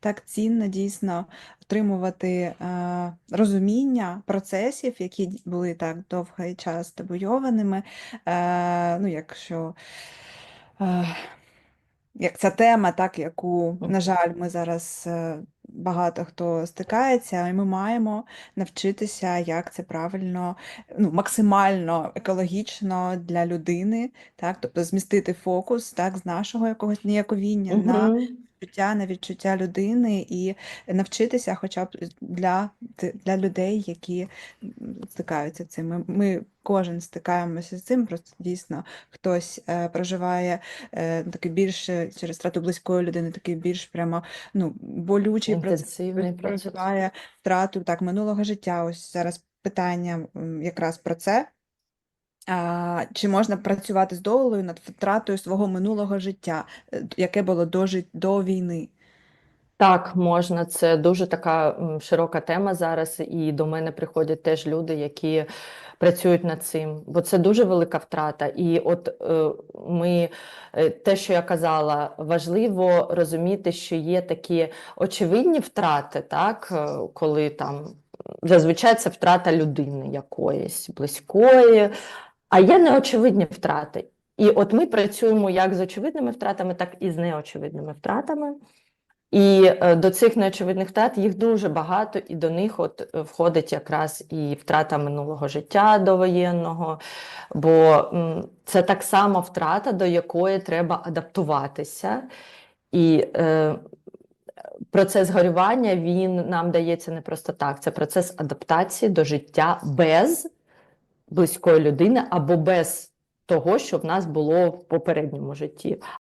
так цінно дійсно отримувати е, розуміння процесів, які були так довгий час табуйованими. Е, ну, якщо е, як ця тема, так, яку, на жаль, ми зараз е, багато хто стикається, і ми маємо навчитися, як це правильно, ну, максимально екологічно для людини, так, тобто змістити фокус так, з нашого якогось ніяковіння на Угу. Відчуття, на відчуття людини і навчитися хоча б для, для людей, які стикаються цим. Ми, ми кожен стикаємося з цим, просто дійсно хтось е, проживає е, такий більш е, через втрату близької людини, такий більш прямо ну, болючий Інтенсивний процес. проживає втрату так, минулого життя. Ось зараз питання якраз про це. А, чи можна працювати з долею над втратою свого минулого життя, е, яке було до, до війни? Так, можна. Це дуже така широка тема зараз, і до мене приходять теж люди, які працюють над цим, бо це дуже велика втрата. І от е, ми, е, те, що я казала, важливо розуміти, що є такі очевидні втрати, так, коли там зазвичай це втрата людини якоїсь близької, а є неочевидні втрати. І от ми працюємо як з очевидними втратами, так і з неочевидними втратами. І е, до цих неочевидних втрат їх дуже багато, і до них от е, входить якраз і втрата минулого життя довоєнного, бо це так само втрата, до якої треба адаптуватися. І е, процес горювання він нам дається не просто так. Це процес адаптації до життя без близької людини або без того, що в нас було в попередньому житті.